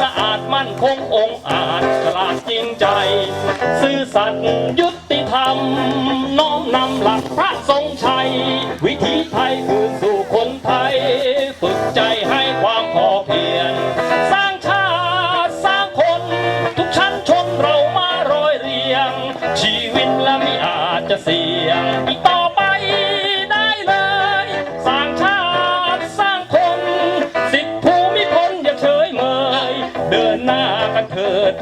สะอาดมั่นคงองอาจฉลาดจริงใจ ซื่อสัตย์ยุติธรรม น้อมนำหลักพระส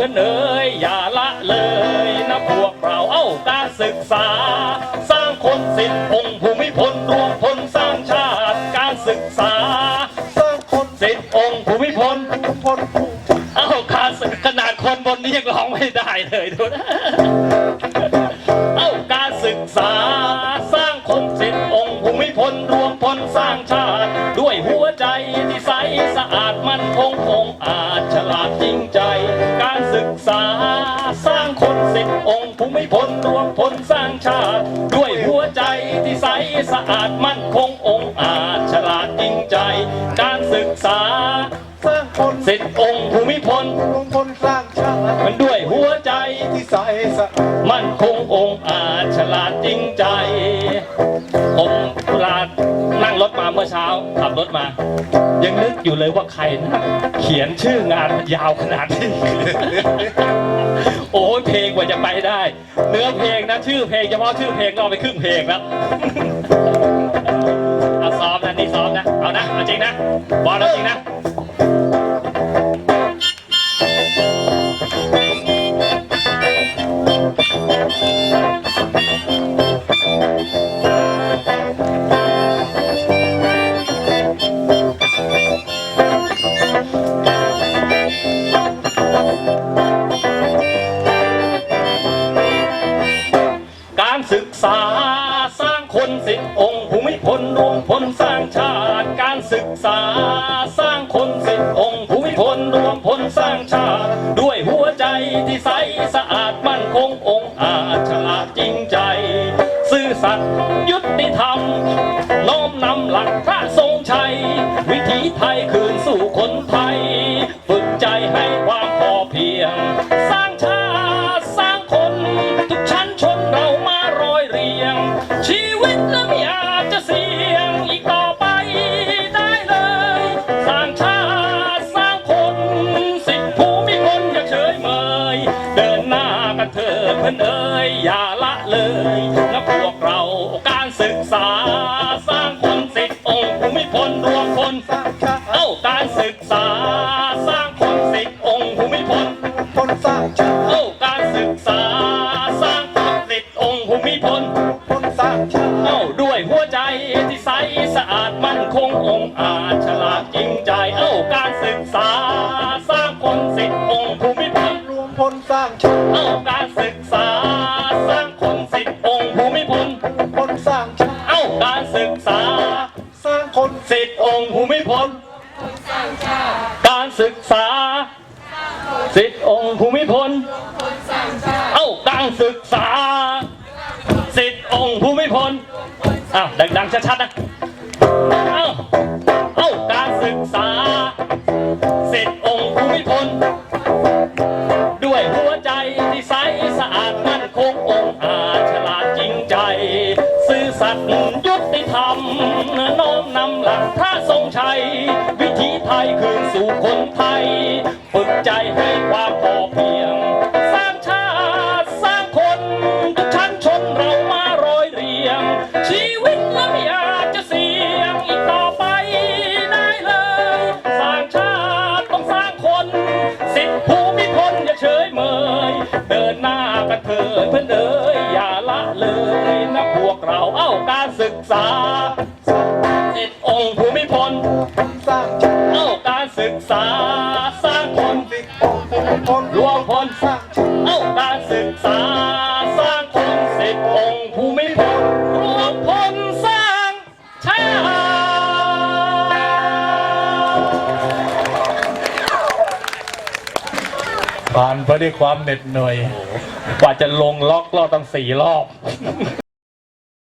เถิดเพื่อนเอ๋ยอย่าละเลยนะพวกเราเอ้าการศึกษา สร้างคนสิทธิองค์ภูมิพลรวมพลสร้างชาติการศึกษา สร้างคนสิทธิองค์ภูมิพลพลเอ้าการศึกขนาดคนบนนี้ยังร้องไม่ได้เลยดูนะเอ้าการศึกษา สร้างคนสิทธิองค์ภูมิพลรวมพลสร้างชาติด้วยหัวใจ วมพลสร้างชาติ ด้วยหัวใจที่ใสสะอาดมั่นคงองค์อาจฉลาดจริงใจ การศึกษาสร้างคนสิทธิองค์ภูมิพลรวมพลสร้างชาติมันด้วยหัวใจที่ใสสะอาดมั่นคงองค์อาจฉลาดจริงใจ มื่อเช้าขับรถมา ยังนึกอยู่เลยว่าใครนะเขียนชื่องานมันยาวขนาดนี้ โอ้ยเพลงกว่าจะไปได้ เนื้อเพลงนะชื่อเพลงเฉพาะชื่อเพลงก็เอาไปครึ่งเพลงแล้วเอาซ้อมนะนี่ซ้อมนะ เอานะเอาจริงนะบอลเอาจริงนะ นสิทธิองค์ภูมิพลรวมพลสร้างชาติการศึกษา สร้างคนสิทธิองค์ภูมิพลรวมพลสร้างชาติด้วยหัวใจที่ใสสะอาดมั่นคงองค์อาจฉลาดจริงใจ ซื่อสัตย์ยุติธรรม น้อมนำหลักพระทรงชัย วิถีไทยคืนสู่คนาละเลยนะพวกเราการศึกษา สร้างคนสิทธิองค์ภูมิพลรวมพลสร้างชาติเอ้าการศึกษา สร้างคนสิทธิองค์ภูมิพลพลสร้างชาติเอ้าการศึกษาสร้างคนสิทธิองค์ภูมิพลพลสร้างชาติเอ้าด้วยหัวใจที่ใสสะอาดมั่นคงองค์อาจฉลาดจริงใจเอ้าการศึกษา สร้างคนสิทธิองค์ภูมิพลรวมพลสร้างชาติเอ้าาการศึกษา สร้างคนสิทธิองค์ภูมิพล การศึกษา สิทธิองค์ภูมิพล เอ้าการศึกษา สิทธิองค์ภูมิพลอ้าวดังๆชัดๆนะ ยุติธรรมน้อมนำหลักพระทรงชัย วิถีไทยคืนสู่คนไทย ฝึกใจให้ความพอเพียง สร้างชาติสร้างคนทุกชั้นชนเรามารอยเรียง ชีวิตและไม่อาจจะเสี่ยงอีกต่อไปได้เลย สร้างชาติต้องสร้างคน สิทธิภูมิพลอย่าเฉยเมย เดินหน้ากันเถิด ศึกษาสิทธิองค์ภูมิพลสร้างชาติเอ้าการศึกษาสร้างคนสิองค์ภูมิพลรวมพลสร้างชาติเอ้าการศึกษาสร้างคนสิทธิองค์ภูมิพลรวมพลสร้างชาติผ่านไปด้วยความเหน็ดเหนื่อย กว่าจะลงล็อกรอบตั้งสี่รอบ